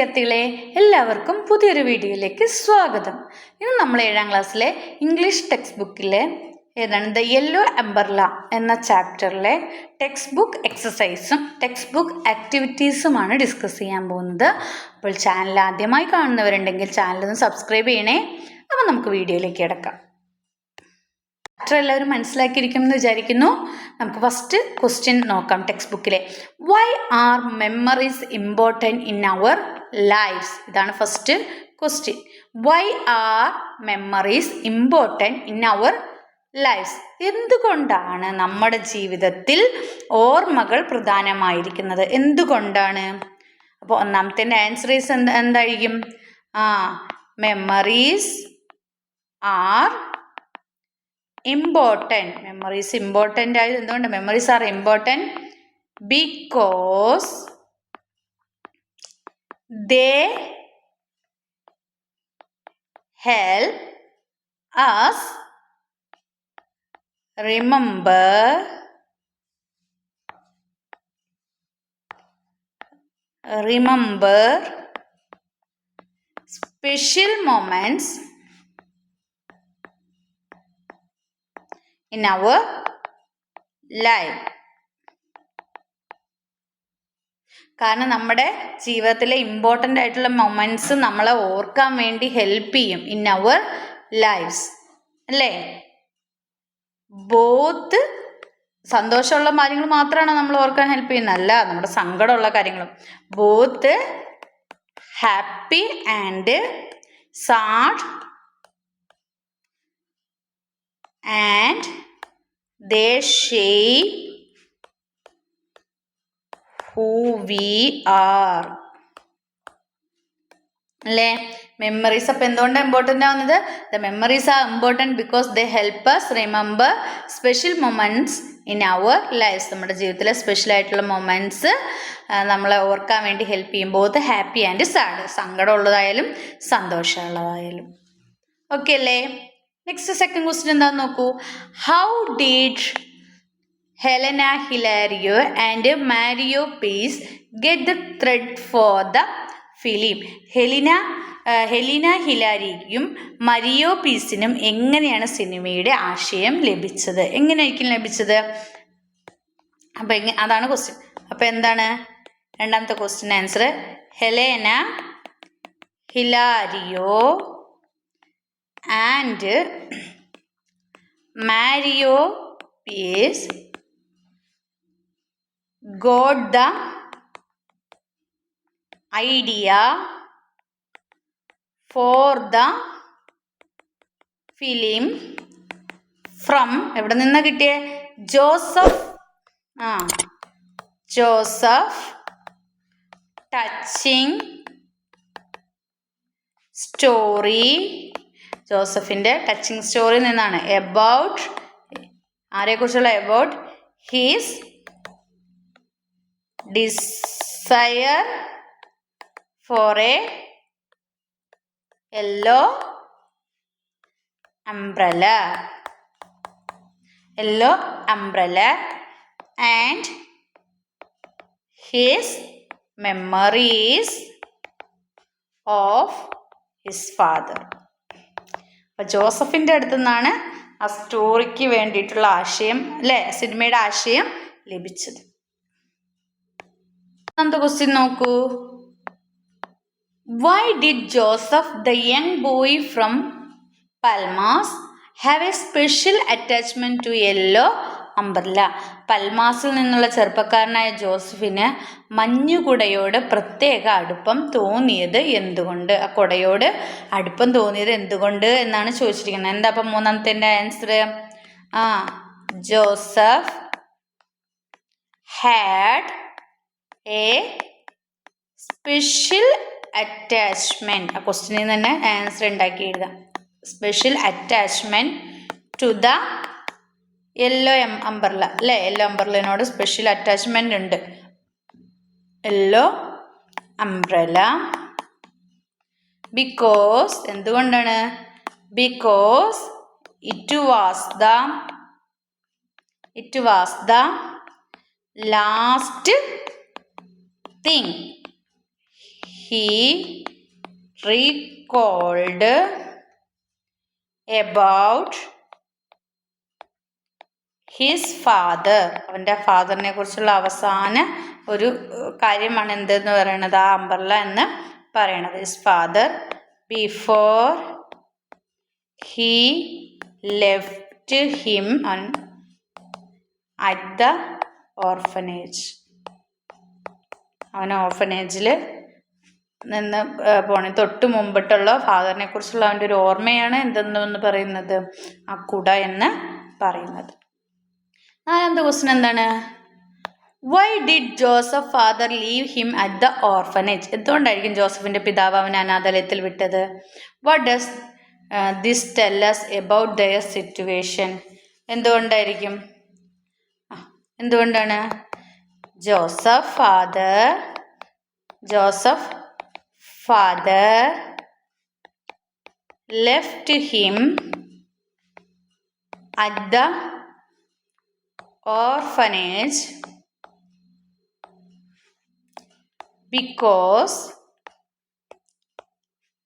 വിദ്യാർത്ഥികളെ എല്ലാവർക്കും പുതിയൊരു വീഡിയോയിലേക്ക് സ്വാഗതം. ഇന്ന് നമ്മൾ ഏഴാം ക്ലാസ്സിലെ ഇംഗ്ലീഷ് ടെക്സ്റ്റ് ബുക്കിലെ ഏതാണ്? ദ യെല്ലോ അംബർല എന്ന ചാപ്റ്ററിലെ ടെക്സ്റ്റ് ബുക്ക് എക്സസൈസും ടെക്സ്റ്റ് ബുക്ക് ആക്ടിവിറ്റീസുമാണ് ഡിസ്കസ് ചെയ്യാൻ പോകുന്നത്. അപ്പോൾ ചാനൽ ആദ്യമായി കാണുന്നവരുണ്ടെങ്കിൽ ചാനൽ ഒന്ന് സബ്സ്ക്രൈബ് ചെയ്യണേ. അപ്പോൾ നമുക്ക് വീഡിയോയിലേക്ക് കിടക്കാം. ചാപ്റ്റർ എല്ലാവരും മനസ്സിലാക്കിയിരിക്കും എന്ന് വിചാരിക്കുന്നു. നമുക്ക് ഫസ്റ്റ് ക്വസ്റ്റ്യൻ നോക്കാം ടെക്സ്റ്റ് ബുക്കിലെ why are memories important in our lives ഇതാണ് first question why are memories important in our lives എന്തുകൊണ്ടാണ് നമ്മുടെ ജീവിതത്തിൽ ഓർമ്മകൾ പ്രധാനമായിരിക്കുന്നത്? എന്തുകൊണ്ടാണ്? അപ്പോൾ ഒന്നാമത്തെ ആൻസർ ഈസ് എന്താ എന്തായിരിക്കും? ആ memories are important memories important ആയത് എന്തുകൊണ്ട്? Memories are important because they help us remember remember special moments in our life. കാരണം നമ്മുടെ ജീവിതത്തിലെ ഇമ്പോർട്ടന്റ് ആയിട്ടുള്ള മൊമെന്റ്സ് നമ്മളെ ഓർക്കാൻ വേണ്ടി ഹെൽപ്പ് ചെയ്യും ഇൻ അവർ ലൈഫ്സ് അല്ലേ? ബോത്ത് സന്തോഷമുള്ള കാര്യങ്ങൾ മാത്രമാണ് നമ്മൾ ഓർക്കാൻ ഹെൽപ്പ് ചെയ്യുന്നത്. അല്ല നമ്മുടെ സങ്കടമുള്ള കാര്യങ്ങളും both happy and sad and they shape who we are. അല്ലേ? മെമ്മറീസ് അപ്പം എന്തുകൊണ്ടാണ് ഇമ്പോർട്ടന്റ് ആവുന്നത്? The memories are important because they help us remember special moments in our lives നമ്മുടെ ജീവിതത്തിലെ സ്പെഷ്യൽ ആയിട്ടുള്ള മൊമെന്റ്സ് നമ്മളെ ഓർക്കാൻ വേണ്ടി ഹെൽപ്പ് ചെയ്യും ബോത്ത് ഹാപ്പി ആൻഡ് സാഡ് സങ്കടമുള്ളതായാലും സന്തോഷമുള്ളതായാലും. ഓക്കെ അല്ലേ? നെക്സ്റ്റ് സെക്കൻഡ് ക്വസ്റ്റ്യൻ എന്താന്ന് നോക്കൂ. How did Helena Hilario and Mario Pease get the thread for the film Helena Helena ഹിലാരിക്കും Mario പീസിനും എങ്ങനെയാണ് സിനിമയുടെ ആശയം ലഭിച്ചത്? എങ്ങനെയായിരിക്കും ലഭിച്ചത്? അപ്പം എങ്ങനെ അതാണ് ക്വസ്റ്റ്യൻ അപ്പം എന്താണ് രണ്ടാമത്തെ question answer Helena Hilario and Mario is got the idea for the film from എവിടെ നിന്നാ കിട്ടിയ ജോസഫ് ആ ജോസഫ് ടച്ചിങ് സ്റ്റോറി ജോസഫിന്റെ ടച്ചിങ് സ്റ്റോറിൽ നിന്നാണ്. About ആരെക്കുറിച്ചുള്ള about his desire for a yellow umbrella yellow umbrella and his memories of his father അപ്പോൾ ജോസഫിന്റെ അടുത്തു നിന്നാണ് ആ സ്റ്റോറിക്ക് വേണ്ടിയിട്ടുള്ള ആശയം അല്ലേ? സിനിമയുടെ ആശയം ലഭിച്ചത്. എന്ത് ക്വസ്റ്റ്യൻ നോക്കൂ? Why did Joseph the young boy from Palmas have a special attachment to yellow umbrella. പൽമാസിൽ നിന്നുള്ള ചെറുപ്പക്കാരനായ ജോസഫിന് മഞ്ഞുകുടയോട് പ്രത്യേക അടുപ്പം തോന്നിയത് എന്തുകൊണ്ട്? ആ കുടയോട് അടുപ്പം തോന്നിയത് എന്തുകൊണ്ട് എന്നാണ് ചോദിച്ചിരിക്കുന്നത്. എന്താ അപ്പം മൂന്നാമത്തെ ആൻസർ ആ Joseph had a special attachment ആ ക്വസ്റ്റിനിൽ തന്നെ ആൻസർ ഉണ്ടാക്കി എഴുതാം. Special attachment to the yellow um umbrella അല്ലേ? യെല്ലോ അംബർലിനോട് സ്പെഷ്യൽ അറ്റാച്ച്മെന്റ് ഉണ്ട്. യെല്ലോ അംബ്രല ബിക്കോസ് എന്തുകൊണ്ടാണ്? Because it was the it was the last thing he recalled about his father അവന്റെ ഫാദറിനെ കുറിച്ചുള്ള അവസാന ഒരു കാര്യമാണ് എന്തെന്ന് പറയണത്? ആ അംബർല എന്ന് പറയണത്. His father before he left him at the orphanage അവൻ ഓർഫനേജിൽ നിന്ന് പോണ. തൊട്ട് മുമ്പിട്ടുള്ള ഫാദറിനെ കുറിച്ചുള്ള അവന്റെ ഒരു ഓർമ്മയാണ് എന്തെന്ന് പറയുന്നത്? ആ കുട എന്ന് പറയുന്നത്. നാലാമത്തെ ക്വസ്റ്റൻ എന്താണ്? Why did Joseph father leave him at the orphanage എന്തുകൊണ്ടായിരിക്കും ജോസഫിന്റെ പിതാവ് അവനെ അനാഥാലയത്തിൽ വിട്ടത്? What does this tells about their situation എന്തുകൊണ്ടായിരിക്കും? എന്തുകൊണ്ടാണ്? Joseph father Joseph father left him at the orphanage because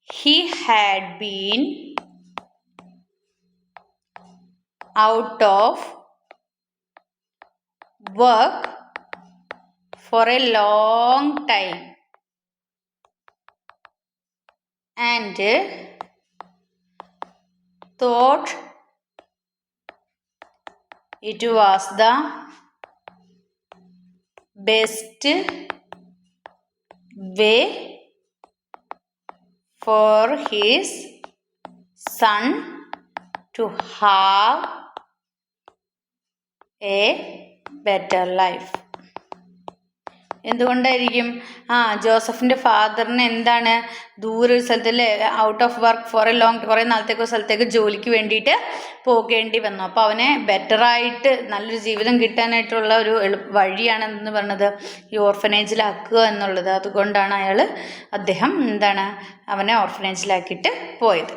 he had been out of work for a long time. And thought it was the best way for his son to have a better life എന്തുകൊണ്ടായിരിക്കും? ആ ജോസഫിന്റെ ഫാദറിന് എന്താണ് ദൂരെ ഒരു സ്ഥലത്ത് അല്ലേ out of work for a long കുറേ നാളത്തേക്ക് ഒരു സ്ഥലത്തേക്ക് ജോലിക്ക് വേണ്ടിയിട്ട് പോകേണ്ടി വന്നു. അപ്പോൾ അവനെ ബെറ്ററായിട്ട് നല്ലൊരു ജീവിതം കിട്ടാനായിട്ടുള്ള ഒരു വഴിയാണ് വഴിയാണെന്ന് പറഞ്ഞത് ഈ ഓർഫനേജിലാക്കുക എന്നുള്ളത്. അതുകൊണ്ടാണ് അയാൾ അദ്ദേഹം എന്താണ് അവനെ ഓർഫനേജിലാക്കിയിട്ട് പോയത്.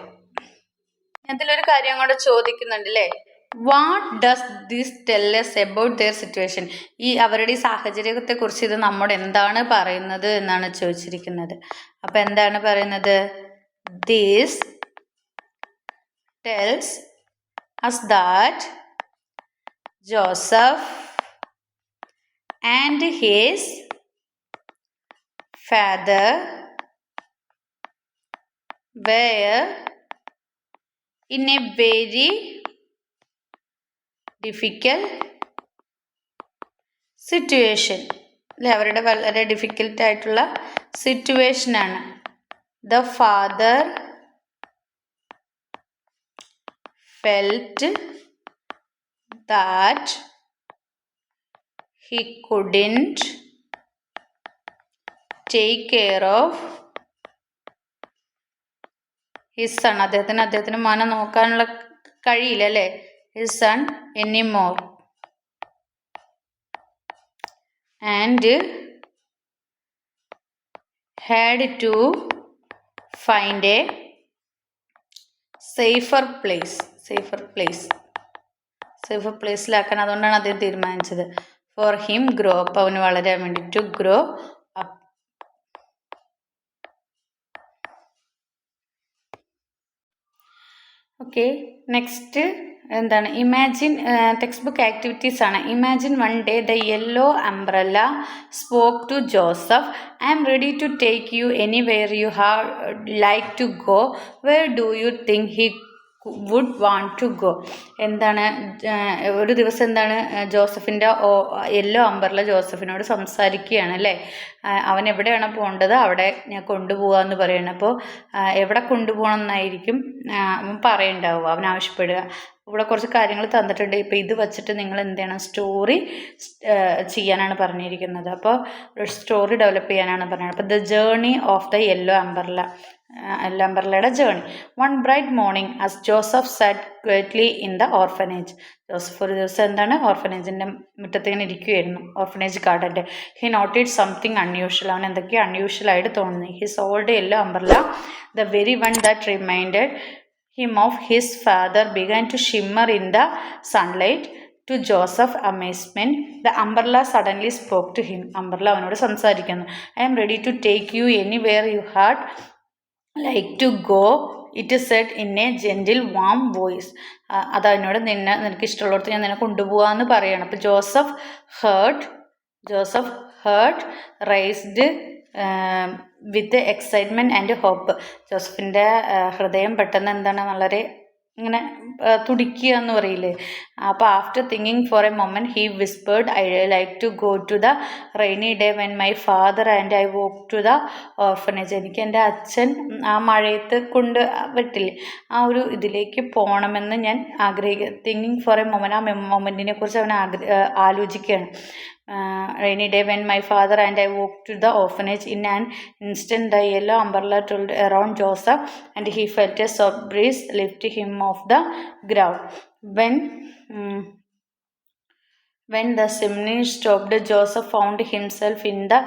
അതിലൊരു കാര്യം കൂടെ ചോദിക്കുന്നുണ്ട് അല്ലേ what does this tells about their situation ഈ അവരുടെ ഈ സാഹചര്യത്തെക്കുറിച്ച് ഇത് നമ്മോട് എന്താണ് പറയുന്നത് എന്നാണ് ചോദിച്ചിരിക്കുന്നത്. അപ്പം എന്താണ് പറയുന്നത്? This tells us that Joseph and his father were in a very difficult situation അല്ലെ അവരുടെ വളരെ ഡിഫിക്കൽട്ട് ആയിട്ടുള്ള സിറ്റുവേഷനാണ് the father felt that he couldn't take care of his son അദ്ദേഹത്തിന് അദ്ദേഹത്തിന് മന നോക്കാനുള്ള കഴിയില്ല അല്ലേ? His son anymore. And had to find a safer place safer place safer പ്ലേസിലാക്കാൻ അതുകൊണ്ടാണ് അദ്ദേഹം തീരുമാനിച്ചത്. ഫോർ ഹിം ഗ്രോ അപ്പ് അവന് വളരാൻ വേണ്ടി. To grow up okay next എന്താണ്? ഇമാജിൻ ടെക്സ്റ്റ് ബുക്ക് ആക്ടിവിറ്റീസ് ആണ്. Imagine one day the yellow umbrella spoke to Joseph I'm ready to take you anywhere you have like to go where do you think he would want to go എന്താണ് ഒരു ദിവസം എന്താണ്? ജോസഫിന്റെ ഓ yellow അമ്പറിലെ ജോസഫിനോട് സംസാരിക്കുകയാണ് അല്ലേ? അവൻ എവിടെയാണ് പോകേണ്ടത്? അവിടെ ഞാൻ കൊണ്ടുപോകാമെന്ന് പറയുന്നത് അപ്പോൾ എവിടെ കൊണ്ടുപോകണം എന്നായിരിക്കും അവൻ പറയുണ്ടാവുക അവൻ ആവശ്യപ്പെടുക. ഇവിടെ കുറച്ച് കാര്യങ്ങൾ തന്നിട്ടുണ്ട്. ഇപ്പോൾ ഇത് വെച്ചിട്ട് നിങ്ങൾ എന്ത് ചെയ്യണം? സ്റ്റോറി ചെയ്യാനാണ് പറഞ്ഞിരിക്കുന്നത്. അപ്പോൾ സ്റ്റോറി ഡെവലപ്പ് ചെയ്യാനാണ് പറഞ്ഞത്. അപ്പോൾ the journey of the yellow umbrella yellow അംബർലയുടെ journey one bright morning as Joseph sat quietly in the orphanage Joseph ഒരു ദിവസം എന്താണ്? ഓർഫനേജിന്റെ മുറ്റത്ത് ഇങ്ങനെ ഇരിക്കുകയായിരുന്നു ഓർഫനേജ് ഗാർഡന്റെ ഹി നോട്ടിഡ് സംതിങ് അൺയൂഷ്വൽ അവൻ എന്തൊക്കെയോ അൺയൂഷ്വൽ ആയിട്ട് തോന്നി his old yellow umbrella the very one that reminded him of his father began to shimmer in the sunlight. To Joseph amazement the umbrella suddenly spoke to him umbrella അവനോട് സംസാരിക്കുന്നു. I am ready to take you anywhere you heart like to go it said in a gentle warm voice അത് അതിനോട് നിന്നെ നിനക്ക് ഇഷ്ടമുള്ളിടത്ത് ഞാൻ നിന്നെ കൊണ്ടുപോകാമെന്ന് പറയണം. അപ്പോൾ Joseph heart Joseph heart raised with excitement and hope ജോസഫിന്റെ ഹൃദയം പെട്ടെന്ന് എന്താണ് വളരെ ഇങ്ങനെ തുടിക്കുക എന്ന് പറയില്ലേ? അപ്പോൾ after thinking for a moment he whispered I like to go to the rainy day when my father and I walk to the orphanage എനിക്ക് എന്റെ അച്ഛൻ ആ മഴയത്ത് കൊണ്ട് വിട്ടില്ലേ? ആ ഒരു ഇതിലേക്ക് പോകണമെന്ന് ഞാൻ ആഗ്രഹിക്കുക തിങ്കിങ് ഫോർ എ മൊമെന്റ് ആ മൊമെന്റിനെ കുറിച്ച് അവൻ ആഗ്ര ആലോചിക്കുകയാണ്. Rainy day when my father and I walked to the orphanage. In an instant, the yellow umbrella twirled around Joseph, and he felt a soft breeze lift him off the ground. When um, when the chimney stopped, Joseph found himself in the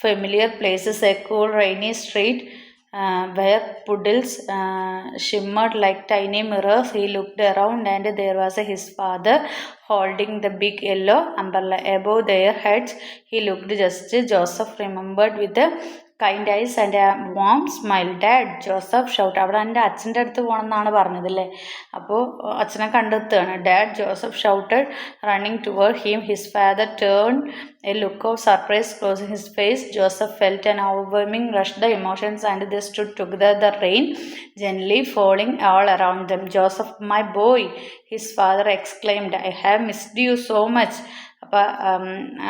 familiar places, a cool, rainy street uh, where puddles uh, shimmered like tiny mirrors. He looked around, and there was his father holding the big yellow umbrella above their heads. He looked just Joseph remembered with a kind eyes and warm smile dad Joseph shout അവിടെ എന്റെ അച്ഛന്റെ അടുത്ത് പോകണം എന്നാണ് പറഞ്ഞതല്ലേ അപ്പോൾ അച്ഛനെ കണ്ടെത്തുകയാണ്. Dad Joseph shouted running toward him his father turn a look of surprise closing his face Joseph felt an overwhelming rush the emotions and the stood together the rain gently falling all around them Joseph my boy his father exclaimed I have missed you so much അപ്പോൾ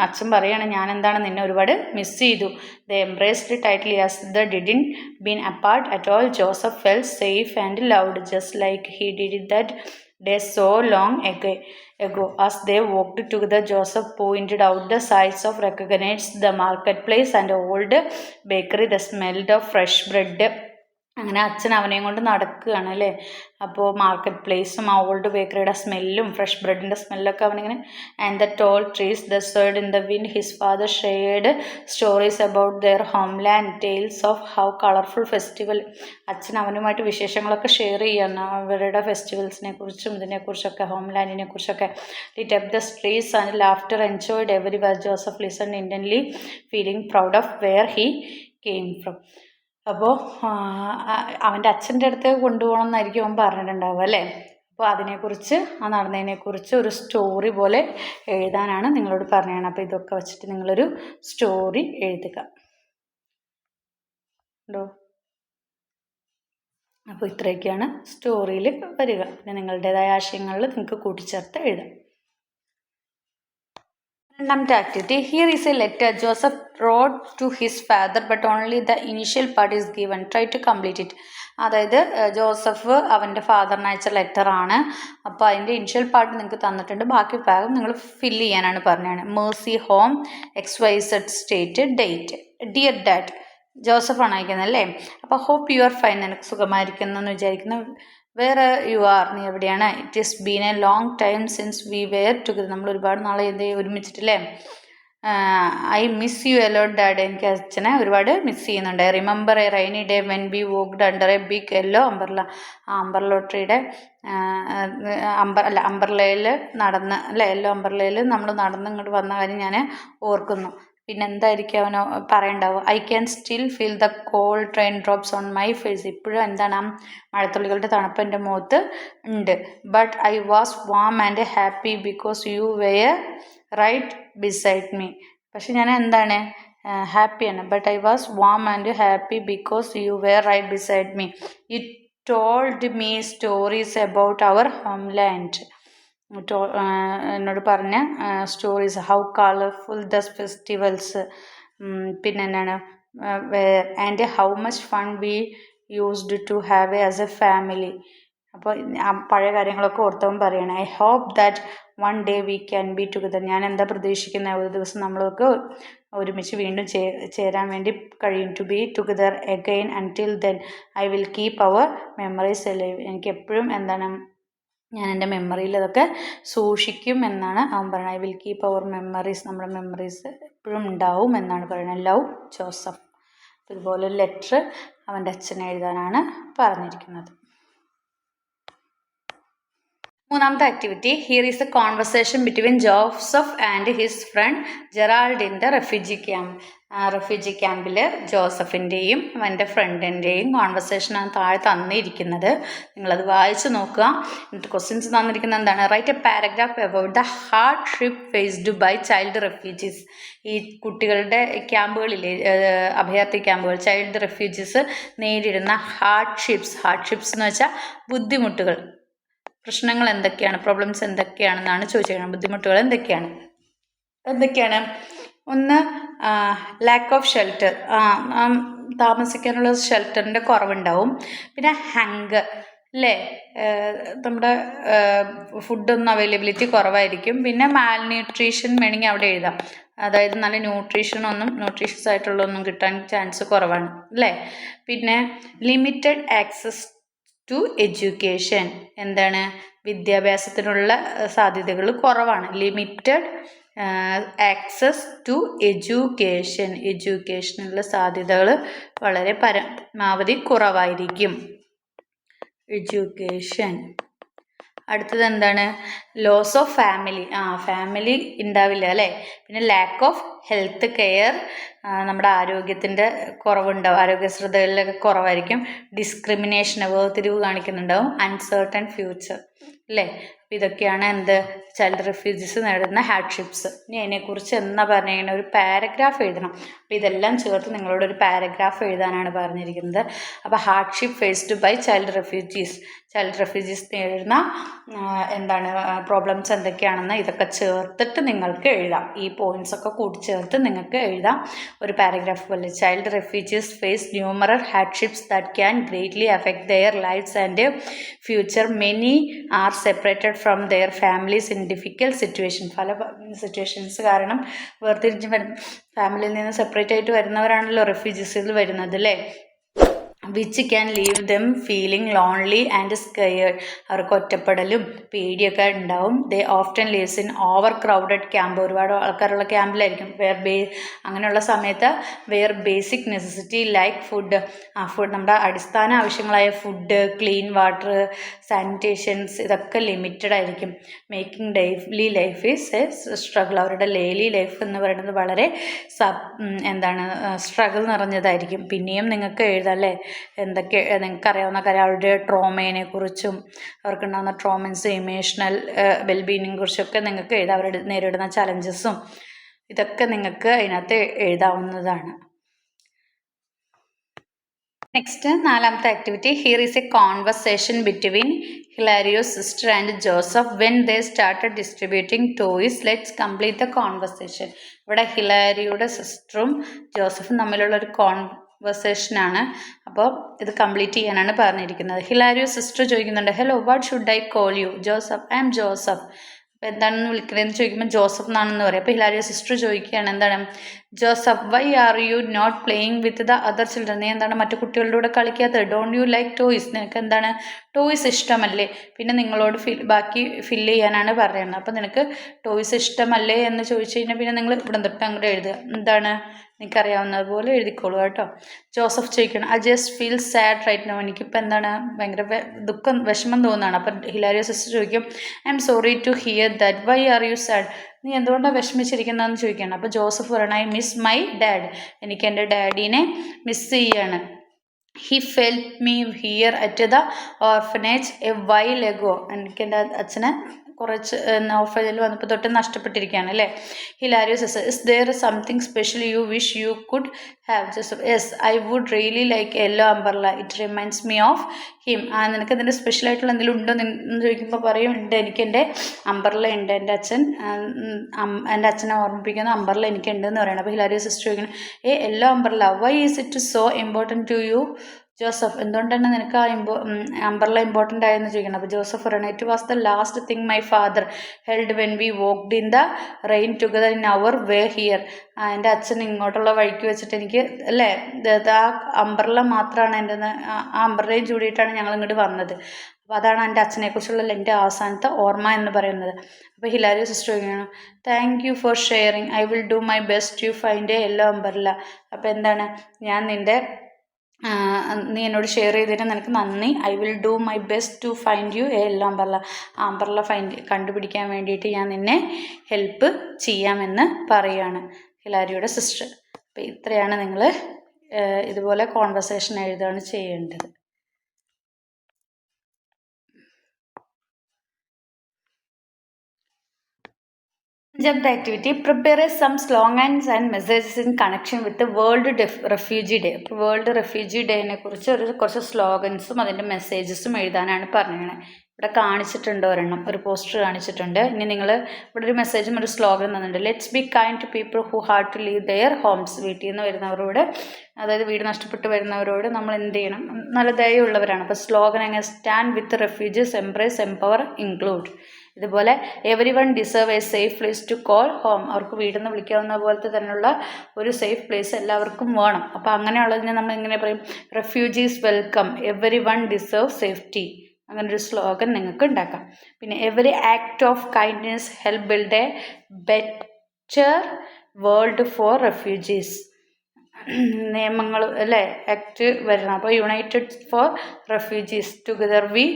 അച്ഛൻ പറയുകയാണ് ഞാൻ എന്താണ് നിന്നെ ഒരുപാട് miss ചെയ്തു the embraced tightly as the didn't been apart at all Joseph fell safe and loud just like he did that day so long ago ago. As they walked together, Joseph pointed out the sights of recognized the marketplace and old bakery, the smell of fresh bread അങ്ങനെ അച്ഛൻ അവനെയും കൊണ്ട് നടക്കുകയാണ് അല്ലേ? അപ്പോൾ market പ്ലേസും ആ old ബേക്കറിയുടെ സ്മെല്ലും fresh ബ്രെഡിന്റെ സ്മെല്ലൊക്കെ അവനിങ്ങനെ and the tall trees the stirred in the wind his father shared stories about their homeland tales of how colourful festival അച്ഛൻ അവനുമായിട്ട് വിശേഷങ്ങളൊക്കെ ഷെയർ ചെയ്യാണ് അവരുടെ ഫെസ്റ്റിവൽസിനെ കുറിച്ചും ഇതിനെക്കുറിച്ചൊക്കെ ഹോംലാൻഡിനെ കുറിച്ചൊക്കെ. Lit up the streets and laughter enjoyed everywhere Joseph listen intently feeling proud of where he came from അപ്പോൾ അവന്റെ അച്ഛന്റെ അടുത്ത് കൊണ്ടുപോകണം എന്നായിരിക്കും അവൻ പറഞ്ഞിട്ടുണ്ടാവുക അല്ലേ? അപ്പോൾ അതിനെക്കുറിച്ച് ആ നടന്നതിനെക്കുറിച്ച് ഒരു സ്റ്റോറി പോലെ എഴുതാനാണ് നിങ്ങളോട് പറഞ്ഞതാണ് അപ്പോൾ ഇതൊക്കെ വെച്ചിട്ട് നിങ്ങളൊരു സ്റ്റോറി എഴുതുക. ഉണ്ടോ? അപ്പോൾ ഇത്രയൊക്കെയാണ് സ്റ്റോറിയിൽ വരിക. പിന്നെ നിങ്ങളുടേതായ ആശയങ്ങളിൽ നിങ്ങൾക്ക് കൂട്ടിച്ചേർത്ത് എഴുതാം. രണ്ടാമത്തെ activity here is a letter Joseph wrote to his father but only the initial part is given try to complete it അതായത് ജോസഫ് അവന്റെ ഫാദറിന് അയച്ച ലെറ്ററാണ് അപ്പോൾ അതിന്റെ ഇനിഷ്യൽ പാർട്ട് നിങ്ങൾക്ക് തന്നിട്ടുണ്ട്. ബാക്കി ഭാഗം നിങ്ങൾ ഫില്ല് ചെയ്യാനാണ് പറഞ്ഞത് Mercy home X Y Z state date dear dad ജോസഫാണ് അയക്കുന്നത് അല്ലേ? അപ്പോൾ ഹോപ്പ് യു ആർ ഫൈൻ എനിക്ക് സുഖമായിരിക്കുന്നു എന്ന് വിചാരിക്കുന്നു. വേറെ യു ആർ നീ എവിടെയാണ്? It is been a long time since we were together നമ്മൾ ഒരുപാട് നാളെ എന്ത് ഒരുമിച്ചിട്ടില്ലേ? ഐ മിസ് യു എല്ലോ ഡാഡ് എനിക്ക് അച്ഛനെ ഒരുപാട് മിസ് ചെയ്യുന്നുണ്ട്. Remember a rainy day when we walked under a big yellow umbrella umbrella ട്രീയുടെ അമ്പർ അല്ല അമ്പർലയിൽ നടന്ന് അല്ലേ യെല്ലോ അമ്പർലയിൽ നമ്മൾ നടന്ന് ഇങ്ങോട്ട് വന്ന കാര്യം ഞാൻ ഓർക്കുന്നു. പിന്നെ എന്തായിരിക്കും അവന് പറയണ്ടാവുക I can still feel the cold train drops on my face ഇപ്പോഴും എന്താണ് ആ മഴത്തുള്ളികളുടെ തണുപ്പ് എന്റെ മുഖത്ത് ഉണ്ട്. But I was warm and happy because you were right beside me പക്ഷെ ഞാൻ എന്താണ് ഹാപ്പിയാണ് but I was warm and happy because you were right beside me it told me stories about our homeland എന്നോട് പറഞ്ഞ stories how colourful those festivals പിന്നെ എന്നാണ് and how much fun we used to have as a family അപ്പോൾ പഴയ കാര്യങ്ങളൊക്കെ ഓർത്തവൻ പറയണം I hope that one day we can be together ഞാൻ എന്താ പ്രതീക്ഷിക്കുന്ന? ഒരു ദിവസം നമ്മളൊക്കെ ഒരുമിച്ച് വീണ്ടും ചേരാൻ വേണ്ടി കഴിയും to be together again until then I will keep our memories alive എനിക്ക് എപ്പോഴും എന്താണ് ഞാൻ എന്റെ മെമ്മറിയിൽ അതൊക്കെ സൂക്ഷിക്കും എന്നാണ് അവൻ പറയുന്നത്. I will keep our memories നമ്മുടെ മെമ്മറീസ് എപ്പോഴും ഉണ്ടാവും എന്നാണ് പറയുന്നത്. ലവ് ജോസഫ് ഇതുപോലെ ലെറ്റർ അവന്റെ അച്ഛനെ എഴുതാനാണ് പറഞ്ഞിരിക്കുന്നത്. മൂന്നാമത്തെ activity here is a conversation between Joseph and his friend ജെറാൾഡിന്റെ refugee camp refugee ക്യാമ്പിൽ ജോസഫിന്റെയും അവന്റെ ഫ്രണ്ടിന്റെയും കോൺവെർസേഷനാണ് താഴെ തന്നിരിക്കുന്നത്. നിങ്ങളത് വായിച്ച് നോക്കുക. എന്നിട്ട് ക്വസ്റ്റ്യൻസ് തന്നിരിക്കുന്നത് എന്താണ്? Write a paragraph about the hardship faced by child refugees ഈ കുട്ടികളുടെ ക്യാമ്പുകളിലെ അഭയാർത്ഥി ക്യാമ്പുകൾ ചൈൽഡ് റെഫ്യൂജീസ് നേരിടുന്ന ഹാർഡ് ഷിപ്സ് ഹാർഡ് ഷിപ്സ് എന്ന് വെച്ചാൽ ബുദ്ധിമുട്ടുകൾ. പ്രശ്നങ്ങൾ എന്തൊക്കെയാണ്? പ്രോബ്ലംസ് എന്തൊക്കെയാണെന്നാണ് ചോദിച്ചിരിക്കുന്നത് ബുദ്ധിമുട്ടുകൾ എന്തൊക്കെയാണ്? എന്തൊക്കെയാണ്? ഒന്ന് ലാക്ക് ഓഫ് ഷെൽട്ടർ താമസിക്കാനുള്ള ഷെൽട്ടറിന്റെ കുറവുണ്ടാവും. പിന്നെ ഹങ്കർ അല്ലേ നമ്മുടെ ഫുഡൊന്നും അവൈലബിലിറ്റി കുറവായിരിക്കും. പിന്നെ മാൽ ന്യൂട്രീഷൻ വേണമെങ്കിൽ അവിടെ എഴുതാം. അതായത് നല്ല ന്യൂട്രീഷൻ ഒന്നും ന്യൂട്രീഷ്യസ് ആയിട്ടുള്ളതൊന്നും കിട്ടാൻ ചാൻസ് കുറവാണ്. അല്ലേ പിന്നെ ലിമിറ്റഡ് ആക്സസ് ടു എഡ്യൂക്കേഷൻ എന്താണ്? വിദ്യാഭ്യാസത്തിനുള്ള സാധ്യതകൾ കുറവാണ്. ലിമിറ്റഡ് ആക്സസ് ടു എഡ്യൂക്കേഷൻ എഡ്യൂക്കേഷനുള്ള സാധ്യതകൾ വളരെ പരമാവധി കുറവായിരിക്കും. എഡ്യൂക്കേഷൻ അടുത്തത് എന്താണ്? ലോസ് ഓഫ് ഫാമിലി ആ ഫാമിലി ഉണ്ടാവില്ല അല്ലേ? പിന്നെ ലാക്ക് ഓഫ് ഹെൽത്ത് കെയർ നമ്മുടെ ആരോഗ്യത്തിന്റെ കുറവുണ്ടാവും. ആരോഗ്യശ്രദ്ധകളിലൊക്കെ കുറവായിരിക്കും. ഡിസ്ക്രിമിനേഷൻ വേർതിരിവ് കാണിക്കുന്നുണ്ടാവും. അൺസേർട്ടൺ ഫ്യൂച്ചർ അല്ലേ? അപ്പോൾ ഇതൊക്കെയാണ് എന്ത്? ചൈൽഡ് റിഫ്യൂജീസ് നേടുന്ന ഹാർഡ്ഷിപ്സ് ഇനി അതിനെക്കുറിച്ച് എന്നാ കഴിഞ്ഞാൽ ഒരു പാരഗ്രാഫ് എഴുതണം. അപ്പോൾ ഇതെല്ലാം ചേർത്ത് നിങ്ങളോട് ഒരു പാരഗ്രാഫ് എഴുതാനാണ് പറഞ്ഞിരിക്കുന്നത്. അപ്പോൾ hardship faced by child refugees child refugees നേരിടുന്ന എന്താണ് പ്രോബ്ലംസ് എന്തൊക്കെയാണെന്ന് ഇതൊക്കെ ചേർത്തിട്ട് നിങ്ങൾക്ക് എഴുതാം. ഈ പോയിന്റ്സ് ഒക്കെ കൂട്ടിച്ചേർത്ത് നിങ്ങൾക്ക് എഴുതാം. ഒരു പാരഗ്രാഫ് പോലെ child refugees face numerous hardships that can greatly affect their lifes and future many are separated from their families in difficult situation പല സിറ്റുവേഷൻസ് കാരണം വേർതിരിച്ച് ഫാമിലിയിൽ നിന്ന് സെപ്പറേറ്റ് ആയിട്ട് വരുന്നവരാണല്ലോ റെഫ്യൂജീസിൽ വരുന്നത് അല്ലേ which can leave them feeling lonely and scared അവർക്ക് ഒറ്റപ്പെടലും പേടിയൊക്കെ ഉണ്ടാവും. They often lives in overcrowded camp ഒരുപാട് ആൾക്കാരുള്ള ക്യാമ്പിലായിരിക്കും. വെയർ ബേ അങ്ങനെയുള്ള സമയത്ത് where basic necessity like food ആ ഫുഡ് നമ്മുടെ അടിസ്ഥാന ആവശ്യങ്ങളായ ഫുഡ് ക്ലീൻ വാട്ടർ സാനിറ്റേഷൻസ് ഇതൊക്കെ ലിമിറ്റഡ് ആയിരിക്കും. Making daily life is a struggle അവരുടെ ഡെയിലി ലൈഫ് എന്ന് പറയുന്നത് വളരെ സബ് എന്താണ് സ്ട്രഗിൾ നിറഞ്ഞതായിരിക്കും. പിന്നെയും നിങ്ങൾക്ക് എഴുതാം അല്ലേ? എന്തൊക്കെ നിങ്ങൾക്ക് അറിയാവുന്ന കാര്യം അവരുടെ ട്രോമേനെ കുറിച്ചും അവർക്കുണ്ടാകുന്ന ട്രോമൻസ് ഇമോഷണൽ വെൽബീനിങ്ങിനെ കുറിച്ചൊക്കെ നിങ്ങൾക്ക് എഴുതാം അവരുടെ നേരിടുന്ന ചലഞ്ചസും ഇതൊക്കെ നിങ്ങൾക്ക് അതിനകത്ത് എഴുതാവുന്നതാണ്. നെക്സ്റ്റ് നാലാമത്തെ activity here is a conversation between Hilario's sister and Joseph when they started distributing toys let's complete the conversation ഇവിടെ ഹിലാരിയുടെ സിസ്റ്ററും ജോസഫും തമ്മിലുള്ള ഒരു കോൺ വെർസേഷനാണ് അപ്പോൾ ഇത് കംപ്ലീറ്റ് ചെയ്യാനാണ് പറഞ്ഞിരിക്കുന്നത്. ഹിലാരിയോ സിസ്റ്റർ ചോദിക്കുന്നുണ്ട് hello what should I call you Joseph I'm Joseph. അപ്പോൾ എന്താണെന്ന് വിളിക്കണതെന്ന് ചോദിക്കുമ്പോൾ ജോസഫ് എന്നാണെന്ന് പറയും. അപ്പോൾ ഹിലാരിയോ സിസ്റ്റർ ചോദിക്കുകയാണ് എന്താണ്? Joseph why are you not playing with the other children നീ എന്താണ് മറ്റു കുട്ടികളുടെ കൂടെ കളിക്കാത്തത്? ഡോണ്ട് യു ലൈക്ക് ടോയ്സ് നിനക്ക് എന്താണ്? ടോയ്സ് ഇഷ്ടമല്ലേ? പിന്നെ നിങ്ങളോട് ഫിൽ ബാക്കി ഫില്ല് ചെയ്യാനാണ് പറയുന്നത്. അപ്പോൾ നിനക്ക് ടോയ്സ് ഇഷ്ടമല്ലേ എന്ന് ചോദിച്ചു കഴിഞ്ഞാൽ പിന്നെ നിങ്ങൾ ഇവിടെ തൊട്ട് അങ്ങോട്ട് എഴുതുക. എന്താണ്? എനിക്കറിയാവുന്നത് പോലെ എഴുതിക്കോളൂ കേട്ടോ. ജോസഫ് ചോദിക്കണം I just feel sad right no എനിക്കിപ്പോൾ എന്താണ് ഭയങ്കര ദുഃഖം വിഷമം തോന്നുകയാണ്. അപ്പം ഹിലാരിയ സിസ്റ്റർ ചോദിക്കും I'm sorry to hear that why are you sad നീ എന്തുകൊണ്ടാണ് വിഷമിച്ചിരിക്കുന്നതെന്ന് ചോദിക്കുകയാണ്. അപ്പോൾ ജോസഫ് പറയണം ഐ മിസ് മൈ ഡാഡ് എനിക്ക് എന്റെ ഡാഡീനെ മിസ് ചെയ്യാണ്. He ഫെൽപ് me here at the orphanage a while ago എനിക്ക് എന്റെ അച്ഛനെ കുറച്ച് ഓർഫനേജിൽ വന്നപ്പോൾ തൊട്ട് നഷ്ടപ്പെട്ടിരിക്കുകയാണ് അല്ലേ? Hilario's is is there something special you wish you could have just yes I would really like yellow umbrella it reminds me of him ആ നിനക്ക് അതിന്റെ സ്പെഷ്യൽ ആയിട്ടുള്ള എന്തെങ്കിലും ഉണ്ടോ എന്ന് ചോദിക്കുമ്പോൾ പറയും ഉണ്ട് എനിക്ക് എന്റെ അംബർല ഉണ്ട് എന്റെ അച്ഛൻ എന്റെ അച്ഛനെ ഓർമ്മിപ്പിക്കുന്ന അംബർല എനിക്കുണ്ട് എന്ന് പറയണം. അപ്പോൾ ഹിലാരിയസ് സിസ്റ്റർ ചോദിക്കണം a yellow umbrella why is it so important to you Joseph എന്തുകൊണ്ടാണ് നിനക്ക് ആ ഇമ്പോ അംബർല ഇമ്പോർട്ടന്റ് ആയെന്ന് ചോദിക്കണം. അപ്പോൾ ജോസഫ് പറയണം it was the last thing my father held when we walked in the rain together in our way here എന്റെ അച്ഛൻ ഇങ്ങോട്ടുള്ള വഴിക്ക് വെച്ചിട്ട് എനിക്ക് അല്ലേ ആ അംബർല മാത്രമാണ് എന്റെ ആ അംബർലയും ചൂടിയിട്ടാണ് ഞങ്ങൾ ഇങ്ങോട്ട് വന്നത്. അപ്പോൾ അതാണ് എന്റെ അച്ഛനെക്കുറിച്ചുള്ള എന്റെ അവസാനത്തെ ഓർമ്മ എന്ന് പറയുന്നത്. അപ്പോൾ ഹിലാരി സിസ്റ്റർ ചോദിക്കണം thank you for sharing I will do my best you find a yellow umbrella അപ്പോൾ എന്താണ് ഞാൻ നിന്റെ നീ എന്നോട് ഷെയർ ചെയ്തതിന് നിനക്ക് നന്ദി. I will do my best to find you എല്ലാം ആംബർല ആംബർല ഫൈൻഡ് കണ്ടുപിടിക്കാൻ വേണ്ടിയിട്ട് ഞാൻ നിന്നെ ഹെൽപ്പ് ചെയ്യാമെന്ന് പറയുകയാണ് ഹിലാരിയുടെ സിസ്റ്റർ അപ്പോൾ ഇത്രയാണ് നിങ്ങൾ ഇതുപോലെ കോൺവെർസേഷൻ എഴുതുകയാണ് ചെയ്യേണ്ടത്. Jump activity prepare some slogans and messages in connection with the World Refugee Day. World refugee ഡേനെ കുറിച്ച് ഒരു കുറച്ച് സ്ലോഗൻസും അതിന്റെ മെസ്സേജസും എഴുതാനാണ് പറഞ്ഞത്. ഇവിടെ കാണിച്ചിട്ടുണ്ട് ഒരെണ്ണം ഒരു പോസ്റ്റർ കാണിച്ചിട്ടുണ്ട്. ഇനി നിങ്ങൾ ഇവിടെ ഒരു മെസ്സേജും ഒരു സ്ലോഗൻ തന്നിട്ടുണ്ട്. Let's be kind to people who heart to leave their homes വീട്ടിൽ നിന്ന് വരുന്നവരോട് അതായത് വീട് നഷ്ടപ്പെട്ട് വരുന്നവരോട് നമ്മൾ എന്ത് ചെയ്യണം? നല്ല ദയുള്ളവരാണ് അപ്പോൾ സ്ലോഗൻ എങ്ങനെ stand with refugees embrace empower include ഇതുപോലെ everyone deserve a safe place to call home അവർക്ക് വീടെന്ന് വിളിക്കാവുന്ന പോലത്തെ തന്നെയുള്ള ഒരു സേഫ് പ്ലേസ് എല്ലാവർക്കും വേണം. അപ്പോൾ അങ്ങനെയുള്ളതിനെ നമ്മൾ എങ്ങനെ പറയും? Refugees welcome everyone deserve safety അങ്ങനെ ഒരു സ്ലോഗൻ നിങ്ങൾക്ക് ഉണ്ടാക്കാം. പിന്നെ every act of kindness help build a better world for refugees നിയമങ്ങൾ അല്ലേ? ആക്ട് വരണം അപ്പോൾ united for refugees together we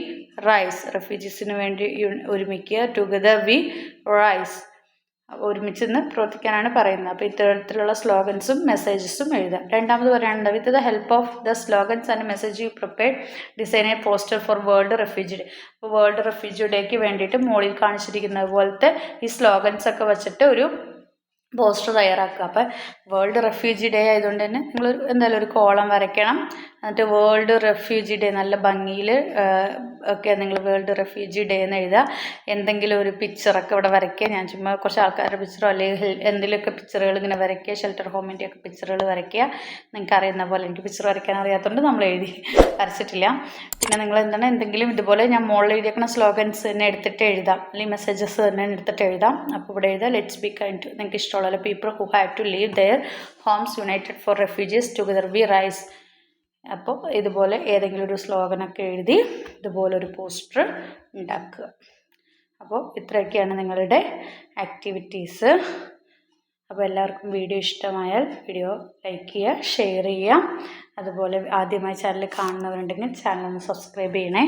rise റെഫ്യൂജീസിന് വേണ്ടി ഒരുമിക്കുക. ടുഗദർ വി റൈസ് ഒരുമിച്ച് നിന്ന് പ്രവർത്തിക്കാനാണ് പറയുന്നത്. അപ്പോൾ ഇത്തരത്തിലുള്ള സ്ലോഗൻസും മെസ്സേജസും എഴുതാം. രണ്ടാമത് പറയാനുണ്ട് with the help of the slogans and message you prepared design a poster for world refugee day അപ്പോൾ വേൾഡ് റെഫ്യൂജി ഡേക്ക് വേണ്ടിയിട്ട് മുകളിൽ കാണിച്ചിരിക്കുന്നത് പോലത്തെ ഈ സ്ലോഗൻസ് ഒക്കെ വെച്ചിട്ട് ഒരു പോസ്റ്റർ തയ്യാറാക്കുക. അപ്പം വേൾഡ് റെഫ്യൂജി ഡേ ആയതുകൊണ്ട് തന്നെ നിങ്ങൾ എന്തായാലും ഒരു കോളം വരയ്ക്കണം. എന്നിട്ട് വേൾഡ് റെഫ്യൂജി ഡേ നല്ല ഭംഗിയിൽ ഒക്കെ നിങ്ങൾ വേൾഡ് റെഫ്യൂജി ഡേ എന്ന് എഴുതുക. എന്തെങ്കിലും ഒരു പിക്ചറൊക്കെ ഇവിടെ വരയ്ക്കുക. ഞാൻ ചുമ്മാ കുറച്ച് ആൾക്കാരുടെ പിക്ചറോ അല്ലെങ്കിൽ എന്തെങ്കിലുമൊക്കെ പിക്ചറുകൾ ഇങ്ങനെ വരയ്ക്കുക. ഷെൽട്ടർ ഹോമിന്റെയൊക്കെ പിക്ചറുകൾ വരയ്ക്കുക. നിങ്ങൾക്ക് അറിയുന്ന പോലെ എനിക്ക് പിക്ചർ വരയ്ക്കാൻ അറിയാത്തതുകൊണ്ട് നമ്മൾ എഴുതി വരച്ചിട്ടില്ല. പിന്നെ നിങ്ങൾ എന്താണ് എന്തെങ്കിലും ഇതുപോലെ ഞാൻ മുകളിൽ എഴുതിയേക്കുന്ന സ്ലോഗൻസ് തന്നെ എടുത്തിട്ട് എഴുതാം. അല്ലെങ്കിൽ മെസ്സേജസ് തന്നെ എടുത്തിട്ട് എഴുതാം. അപ്പോൾ ഇവിടെ എഴുതാം ലെറ്റ്സ് ബി കൈൻഡ് നിങ്ങൾക്ക് ഇഷ്ടമുള്ള people who have to leave their homes united for refugees together we rise അപ്പോൾ ഇതുപോലെ ഏതെങ്കിലും ഒരു സ്ലോഗനൊക്കെ എഴുതി ഇതുപോലെ ഒരു പോസ്റ്റർ ഉണ്ടാക്കുക. അപ്പോൾ ഇത്രയൊക്കെയാണ് നിങ്ങളുടെ ആക്ടിവിറ്റീസ് അപ്പോൾ എല്ലാവർക്കും വീഡിയോ ഇഷ്ടമായാൽ വീഡിയോ ലൈക്ക് ചെയ്യുക ഷെയർ ചെയ്യുക. അതുപോലെ ആദ്യമായി ചാനൽ കാണുന്നവരുണ്ടെങ്കിൽ ചാനൽ ഒന്ന് സബ്സ്ക്രൈബ് ചെയ്യണേ.